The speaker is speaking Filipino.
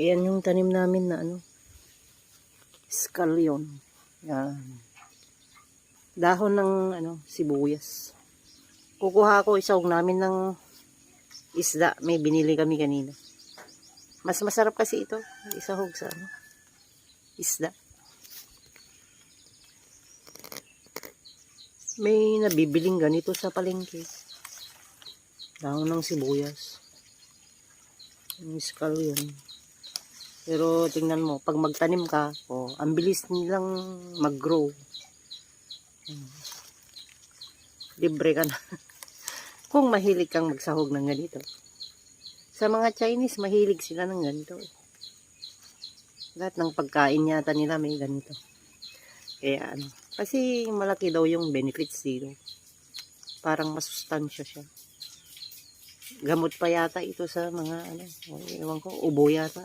Ayan yung tanim namin na ano. Scallion. Yan. Dahon ng ano, sibuyas. Kukuha ko isawag namin ng isda. May binili kami kanina. Mas masarap kasi ito. Isahog sa ano, isda. May nabibiling ganito sa palengke. Dahon ng sibuyas. Yung scallion. Pero tingnan mo, pag magtanim ka, oh, ang bilis nilang mag-grow. Hmm. Libre ka na. Kung mahilig kang magsahog ng ganito. Sa mga Chinese, mahilig sila ng ganito. eh. Lahat ng pagkain yata nila may ganito. Kaya ano, kasi malaki daw yung benefits dito. Parang masustansya siya. Gamot pa yata ito sa mga ano, ewan ko, ubo yata.